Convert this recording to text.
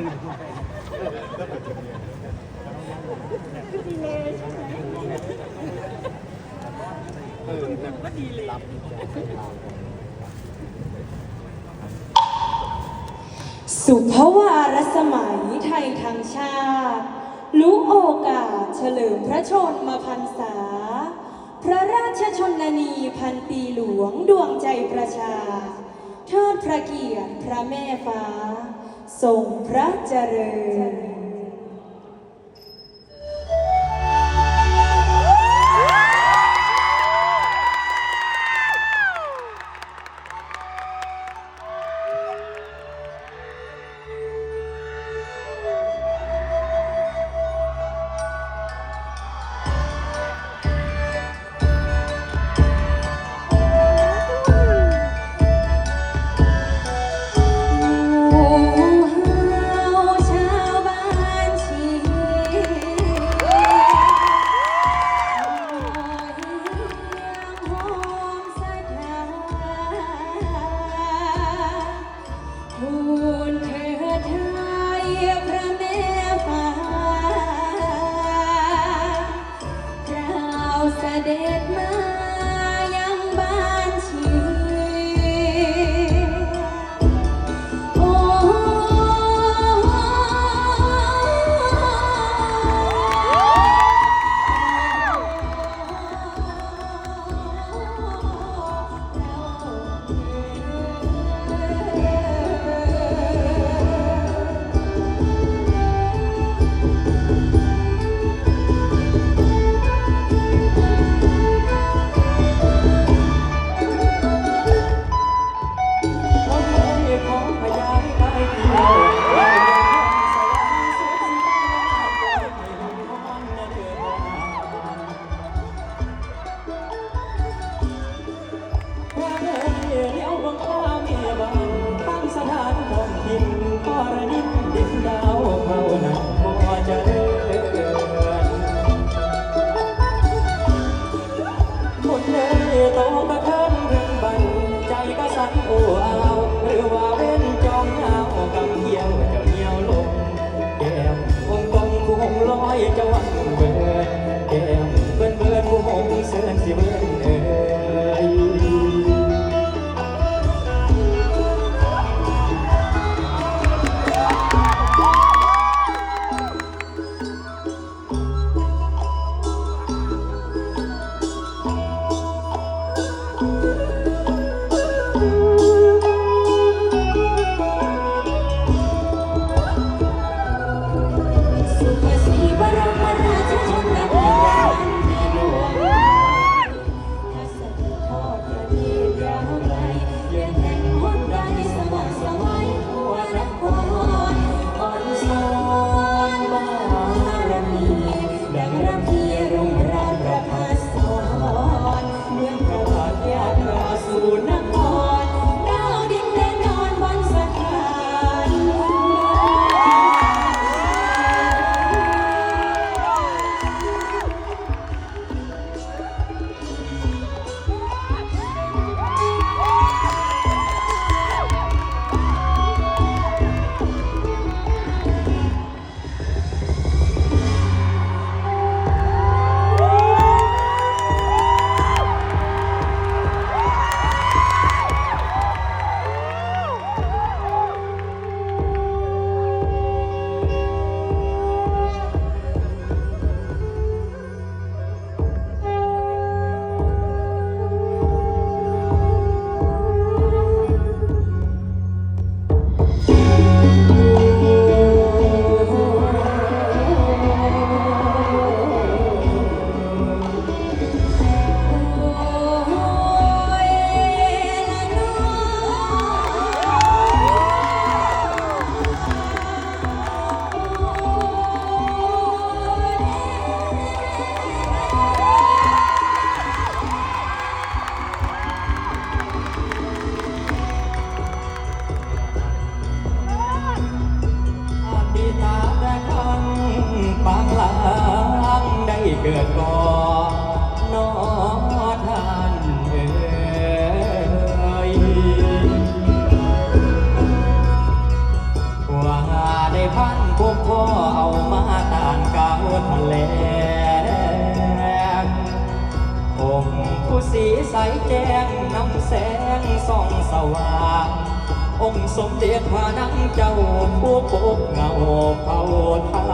ดีเลยใช่ไหมเออก็ดีเลยรัสุภวารสมัยไทยทั้งชาติรู้โอกาสเฉลิมพระชนมพรรษา พระราชชนนีพันปีหลวงดวงใจประชา เทิดพระเกียรติพระแม่ฟ้า ทรงพระเจริญ ระแม่ฟ้าคราเสด็จมา ตาแต่คันปางหลังได้เกิดก่อนอท่านเอ่ยว่าได้พันพวกพ่อเอามาตานกาวทะเลผงผู้สีใสแจ้งน้ำแสงส่องสว่าง องค์สมเด็จพระนังเจ้าผู้ปกเงาเผาทา